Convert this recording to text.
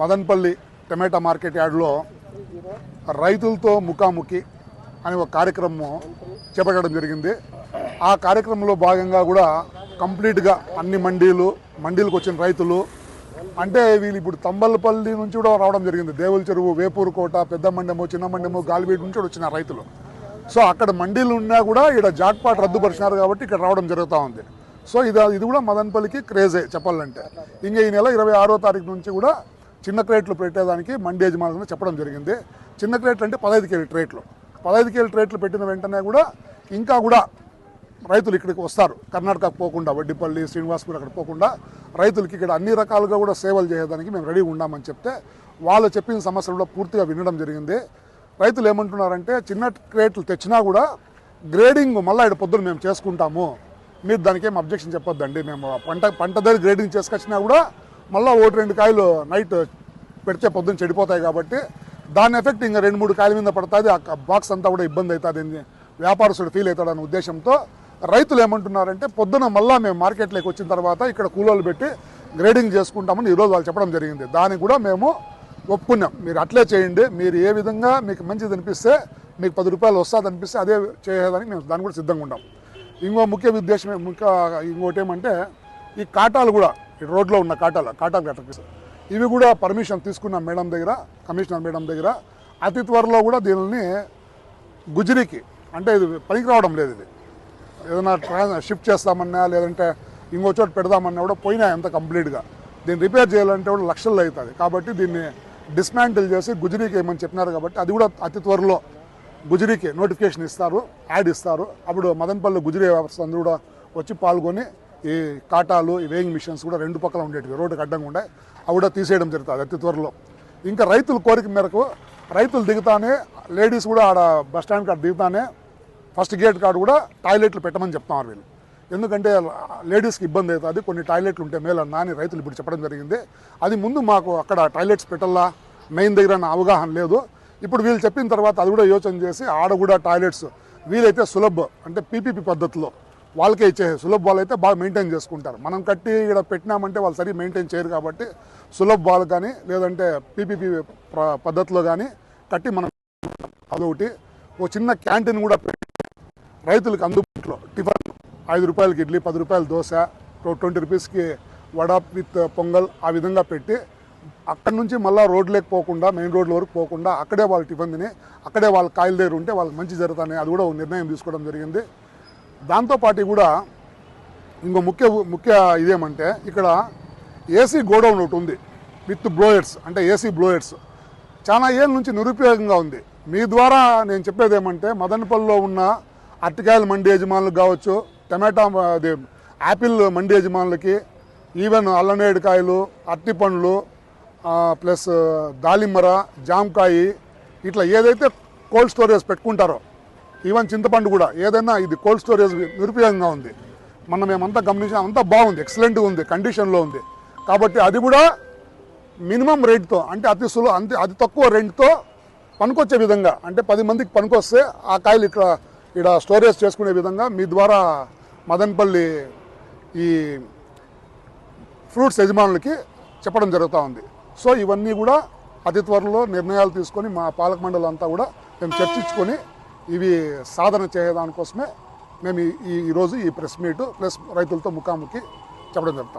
మదన్పల్లి టమాటా market యార్డ్లో రైతులతో ముఖాముఖి అనే ఒక కార్యక్రమం చేపట్టడం జరిగింది. ఆ కార్యక్రమంలో భాగంగా కూడా కంప్లీట్గా అన్ని మండీలు మండీలకు వచ్చిన రైతులు అంటే వీళ్ళు ఇప్పుడు తంబలపల్లి నుంచి కూడా రావడం జరిగింది. దేవుల చెరువు వేపూరు కోట పెద్ద మండెము చిన్న మండెము గాలివీటి నుంచి కూడా వచ్చిన రైతులు. సో అక్కడ మండీలు ఉన్నా కూడా ఇక్కడ జాక్పాట్ రద్దుపరిచినారు కాబట్టి ఇక్కడ రావడం జరుగుతూ ఉంది. సో ఇది ఇది కూడా మదన్పల్లికి క్రేజే చెప్పాలంటే. ఇంకా ఈ నెల ఇరవై ఆరో తారీఖు నుంచి కూడా చిన్న క్రేట్లు పెట్టేదానికి మండి యజమానులు చెప్పడం జరిగింది. చిన్న క్రేట్లు అంటే పదహైదు కేజీ ట్రేట్లు. పదహైదు కేజీ ట్రేట్లు పెట్టిన వెంటనే కూడా ఇంకా కూడా రైతులు ఇక్కడికి వస్తారు. కర్ణాటకకు పోకుండా వడ్డిపల్లి శ్రీనివాసపూర్ అక్కడ పోకుండా రైతులకి ఇక్కడ అన్ని రకాలుగా కూడా సేవలు చేయడానికి మేము రెడీగా ఉన్నామని చెప్తే వాళ్ళు చెప్పిన సమస్యలు కూడా పూర్తిగా వినడం జరిగింది. రైతులు ఏమంటున్నారంటే చిన్న క్రేట్లు తెచ్చినా కూడా గ్రేడింగ్ మళ్ళీ ఇక్కడ పొద్దున మేము చేసుకుంటాము. మీరు దానికి ఏం అబ్జెక్షన్ చెప్పొద్దండి. మేము పంట పంట దగ్గర గ్రేడింగ్ చేసుకొచ్చినా కూడా మళ్ళీ ఒకటి రెండు కాయలు నైట్ పెడితే పొద్దున చెడిపోతాయి కాబట్టి దాని ఎఫెక్ట్ ఇంకా రెండు మూడు కాయల మీద పడుతుంది. ఆ బాక్స్ అంతా కూడా ఇబ్బంది అవుతుంది. అని వ్యాపారస్తుడు ఫీల్ అవుతాడనే ఉద్దేశంతో రైతులు ఏమంటున్నారంటే పొద్దున మళ్ళీ మేము మార్కెట్లోకి వచ్చిన తర్వాత ఇక్కడ కూలోళ్ళు పెట్టి గ్రేడింగ్ చేసుకుంటామని ఈరోజు వాళ్ళు చెప్పడం జరిగింది. దానికి కూడా మేము ఒప్పుకున్నాం. మీరు అట్లే చేయండి. మీరు ఏ విధంగా మీకు మంచిది అనిపిస్తే మీకు పది రూపాయలు వస్తుంది అనిపిస్తే అదే చేయడానికి మేము దాన్ని కూడా సిద్ధంగా ఉన్నాం. ఇంకో ముఖ్య ఉద్దేశం ఏ- ముఖ్య ఇంకోటి ఏమంటే ఈ కాటాలు కూడా ఈ రోడ్లో ఉన్న కాటాలు కాటాలు కట్ట ఇవి కూడా పర్మిషన్ తీసుకున్న మేడం దగ్గర కమిషనర్ మేడం దగ్గర. అతి త్వరలో కూడా దీనిని గుజరీకి అంటే ఇది పనికి రావడం లేదు ఇది. ఏదైనా ట్రాన్ షిఫ్ట్ చేస్తామన్నా లేదంటే ఇంకో చోట పెడదామన్నా కూడా పోయినాయి అంత కంప్లీట్గా. దీన్ని రిపేర్ చేయాలంటే కూడా లక్షల్లో అవుతుంది. కాబట్టి దీన్ని డిస్మాంటిల్ చేసి గుజరీకి ఏమని చెప్పినారు కాబట్టి అది కూడా అతి త్వరలో గుజరీకి నోటిఫికేషన్ ఇస్తారు యాడ్ ఇస్తారు. అప్పుడు మదనపల్లి గుజరీ వ్యవస్థ అందరూ కూడా వచ్చి పాల్గొని ఈ కాటాలు ఈ వేయింగ్ మిషన్స్ కూడా రెండు పక్కల ఉండేటివి రోడ్డుకు అడ్డంగా ఉండే అవి కూడా తీసేయడం జరుగుతుంది అతి త్వరలో. ఇంకా రైతుల కోరిక మేరకు రైతులు దిగుతానే లేడీస్ కూడా ఆడ బస్ స్టాండ్ కాడ దిగుతానే ఫస్ట్ గేట్ కాడ కూడా టాయిలెట్లు పెట్టమని చెప్తున్నారు వీళ్ళు. ఎందుకంటే లేడీస్కి ఇబ్బంది అవుతుంది కొన్ని టాయిలెట్లు ఉంటే మేలన్నా అని రైతులు ఇప్పుడు చెప్పడం జరిగింది. అది ముందు మాకు అక్కడ టాయిలెట్స్ పెట్టాలా మెయిన్ దగ్గర అవగాహన లేదు. ఇప్పుడు వీళ్ళు చెప్పిన తర్వాత అది కూడా యోచన చేసి ఆడ కూడా టాయిలెట్స్ వీలైతే సులభ్ అంటే పీపీపీ పద్ధతిలో వాళ్ళకే ఇచ్చే సులభ బాల్ అయితే బాగా మెయింటైన్ చేసుకుంటారు. మనం కట్టి ఇక్కడ పెట్టినామంటే వాళ్ళు సరి మెయింటైన్ చేయరు కాబట్టి సులభ బాల్ కానీ లేదంటే పీపీపీ పద్ధతిలో కానీ కట్టి మనం అదొకటి ఒక చిన్న క్యాంటీన్ కూడా పెట్టి రైతులకు అందుబాటులో టిఫిన్ ఐదు రూపాయలకి ఇడ్లీ పది రూపాయల దోశ ట్వంటీ రూపీస్కి వడ విత్ పొంగల్ ఆ విధంగా పెట్టి అక్కడి నుంచి మళ్ళీ రోడ్లోకి పోకుండా మెయిన్ రోడ్ల వరకు పోకుండా అక్కడే వాళ్ళు టిఫిన్ తిని అక్కడే వాళ్ళ కాయలు దగ్గర ఉంటే వాళ్ళకి మంచి జరుగుతాయి అది కూడా ఒక నిర్ణయం తీసుకోవడం జరిగింది. దాంతోపాటు కూడా ఇంకో ముఖ్య ముఖ్య ఇదేమంటే ఇక్కడ ఏసీ గోడౌన్ ఒకటి ఉంది విత్ బ్లోయర్స్ అంటే ఏసీ బ్లోయర్స్. చాలా ఏళ్ళ నుంచి నిరుపయోగంగా ఉంది. మీ ద్వారా నేను చెప్పేది ఏమంటే మదనపల్లిలో ఉన్న అరటికాయల మండి యజమానులకు కావచ్చు టమాటా అది యాపిల్ మండి యజమానులకి ఈవెన్ అల్లనేడుకాయలు అరటి పండ్లు ప్లస్ దాలిమ్మర జామకాయ ఇట్లా ఏదైతే కోల్డ్ స్టోరేజ్ పెట్టుకుంటారో ఈవెన్ చింతపండు కూడా ఏదైనా ఇది కోల్డ్ స్టోరేజ్ నిరుపయోగంగా ఉంది. మనం మేమంతా గమనించిన అంతా బాగుంది ఎక్సలెంట్గా ఉంది కండిషన్లో ఉంది. కాబట్టి అది కూడా మినిమం రేట్తో అంటే అతి సులువు అంతే అతి తక్కువ రెంట్తో పనికొచ్చే విధంగా అంటే పది మందికి పనికొస్తే ఆ కాయలు ఇక్కడ ఇక్కడ స్టోరేజ్ చేసుకునే విధంగా మీ ద్వారా మదనపల్లి ఈ ఫ్రూట్స్ యజమానులకి చెప్పడం జరుగుతూ ఉంది. సో ఇవన్నీ కూడా అతి త్వరలో నిర్ణయాలు తీసుకొని మా పాలక మండలి అంతా కూడా మేము చర్చించుకొని ఇవి సాధన చేయడానికోసమే మేము ఈ- ఈరోజు ఈ ప్రెస్ మీటు ప్లస్ రైతులతో ముఖాముఖి చెప్పడం జరుగుతాం